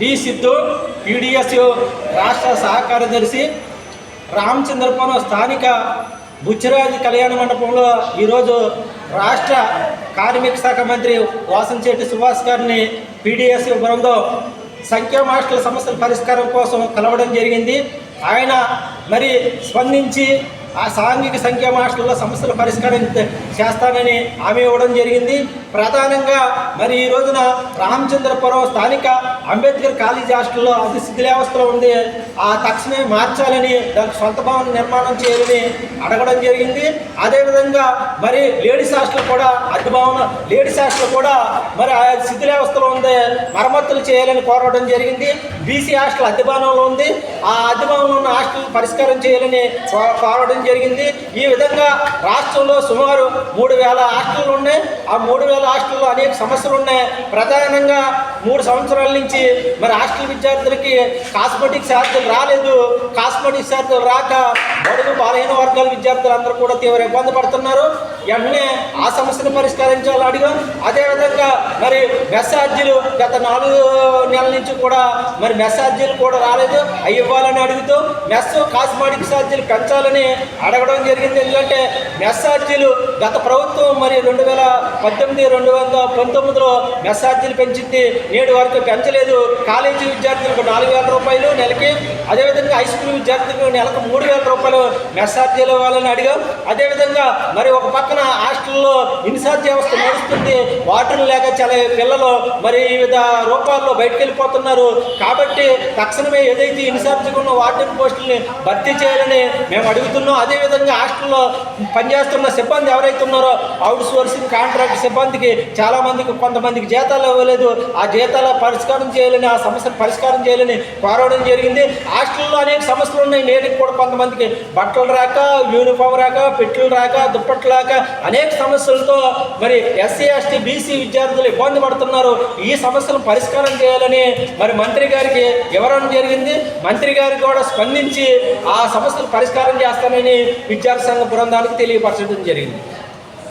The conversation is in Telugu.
డి సిద్ధు పీడిఎస్ రాష్ట్ర సహకార్యదర్శి రామచంద్రపురం స్థానిక బుచ్చిరాజు కళ్యాణ మండపంలో ఈరోజు రాష్ట్ర కార్మిక శాఖ మంత్రి వాసంశెట్టి సుభాష్ గారిని పీడిఎస్ బృందం సంఖ్యా మాస్టర్ల సమస్యల పరిష్కారం కోసం కలవడం జరిగింది. ఆయన మరి స్పందించి ఆ సాంఘిక సంఖ్యా మాస్టర్ల సమస్యలు పరిష్కారం చేస్తానని హామీ ఇవ్వడం జరిగింది. ప్రధానంగా మరి ఈ రోజున రామచంద్రపురం స్థానిక అంబేద్కర్ కాలేజీ హాస్టల్లో అది శిథిలావస్థలో ఉంది. ఆ తక్షణమే మార్చాలని దానికి సొంత భవన నిర్మాణం చేయాలని అడగడం జరిగింది. అదేవిధంగా మరి లేడీస్ హాస్టల్ కూడా అద్దె భవన లేడీస్ హాస్టల్ కూడా మరి ఆ శిథిలావస్థలో ఉంది. మరమ్మతులు చేయాలని కోరడం జరిగింది. బీసీ హాస్టల్ అద్దె భవనంలో ఉంది. ఆ అద్దె భవనంలో ఉన్న హాస్టల్ పరిష్కారం చేయాలని కోరడం జరిగింది. ఈ విధంగా రాష్ట్రంలో సుమారు మూడు వేల హాస్టళ్ళు ఉన్నాయి. ఆ మూడు వేల హాస్టల్లో అనేక సమస్యలు ఉన్నాయి. ప్రధానంగా మూడు సంవత్సరాల నుంచి మరి హాస్టల్ విద్యార్థులకి కాస్మెటిక్ ఛార్జీలు రాలేదు. కాస్మెటిక్ ఛార్జీలు రాక బడుగు బలహీన వర్గాల విద్యార్థులు అందరూ కూడా తీవ్ర ఇబ్బంది పడుతున్నారు. వెంటనే ఆ సమస్యను పరిష్కరించాలని అడిగాం. అదేవిధంగా మరి మెస్సార్జీలు గత నాలుగు నెలల నుంచి కూడా మరి మెస్సార్జీలు కూడా రాలేదు. అవి ఇవ్వాలని అడుగుతూ మెస్ కాస్మెటిక్ ఛార్జీలు పెంచాలని అడగడం జరిగింది. ఎందుకంటే మెస్సార్జీలు గత ప్రభుత్వం మరి రెండు వేల పద్దెనిమిది రెండు వేల పంతొమ్మిదిలో మెస్సార్జీలు పెంచింది. నేడు వరకు పెంచలేదు. కాలేజీ విద్యార్థులకు నాలుగు వేల రూపాయలు నెలకి. అదేవిధంగా హై స్కూల్ విద్యార్థులకు నెలకు మూడు వేల రూపాయలు మెస్సార్జీలు వాళ్ళని అడిగాం. అదేవిధంగా మరి ఒక పక్కన హాస్టల్ ఇన్సార్జ్ వ్యవస్థ నడుస్తుంది వాటర్ లేక చాలా పిల్లలు మరి వివిధ రూపాల్లో బయటకు వెళ్ళిపోతున్నారు కాబట్టి తక్షణమే ఏదైతే ఇన్సార్జ్గా ఉన్న వార్డెన్ పోస్టుల్ని భర్తీ చేయాలని మేము అడుగుతున్నాం అదేవిధంగా హాస్టల్లో పనిచేస్తున్న సిబ్బంది ఎవరైతే ఉన్నారో అవుట్ సోర్సింగ్ కాంట్రాక్ట్ సిబ్బందికి చాలామందికి కొంతమందికి జీతాలు ఇవ్వలేదు. ఆ జీతాల పరిష్కారం చేయాలని ఆ సమస్యను పరిష్కారం చేయాలని కోరవడం జరిగింది. హాస్టల్లో అనేక సమస్యలు ఉన్నాయి. నేటికి కూడా కొంతమందికి బట్టలు రాక యూనిఫామ్ రాక పెట్లు రాక దుప్పట్లు రాక అనేక సమస్యలతో మరి ఎస్సీ ఎస్టీ బీసీ విద్యార్థులు ఇబ్బంది పడుతున్నారు. ఈ సమస్యలను పరిష్కారం చేయాలని మరి మంత్రి గారికి వివరణ జరిగింది. మంత్రి గారు కూడా స్పందించి ఆ సమస్యలు పరిష్కారం చేస్తానని విద్యార్థి సంఘ బృందానికి తెలియపరచడం జరిగింది.